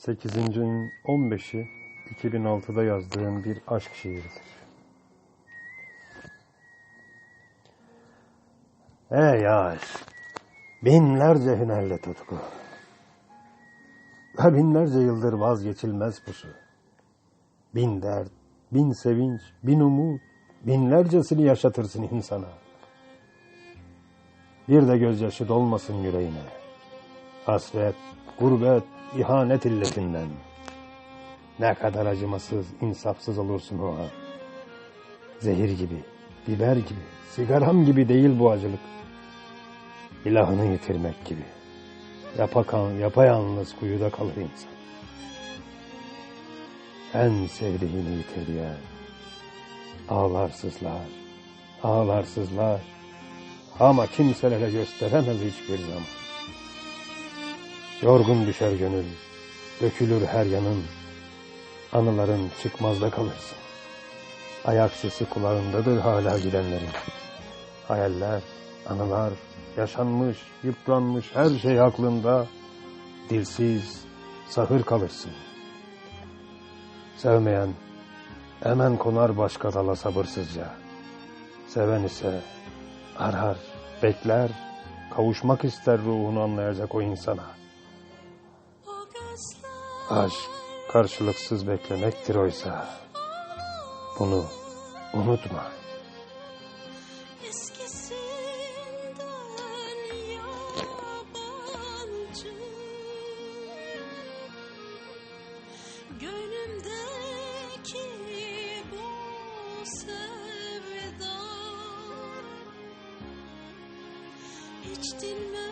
8. ayın 15'i 2006'da yazdığım bir aşk şiiridir. Ey aşk! Binlerce hünerle tutku. Ve binlerce yıldır vazgeçilmez pusu. Bin dert, bin sevinç, bin umut, binlercesini yaşatırsın insana. Bir de gözyaşı dolmasın yüreğine. Hasret, gurbet, ihanet illetinden. Ne kadar acımasız, insafsız olursun o an. Zehir gibi, biber gibi, sigaram gibi değil bu acılık. İlahını yitirmek gibi. Yapakan, yapayalnız kuyuda kalır insan. En sevdiğini yitir Ağlarsızlar, ağlarsızlar. Ama kimselere gösteremez hiçbir zaman. Yorgun düşer gönül, dökülür her yanın. Anıların çıkmazda kalırsın. Ayak sesi kulağındadır hala gidenlerin. Hayaller, anılar, yaşanmış, yıpranmış her şey aklında. Dilsiz, sahır kalırsın. Sevmeyen hemen konar başka dala sabırsızca. Seven ise arar, bekler, kavuşmak ister ruhunu anlayacak o insana. Aşk karşılıksız beklemektir oysa. Bunu unutma. Hiç dinmez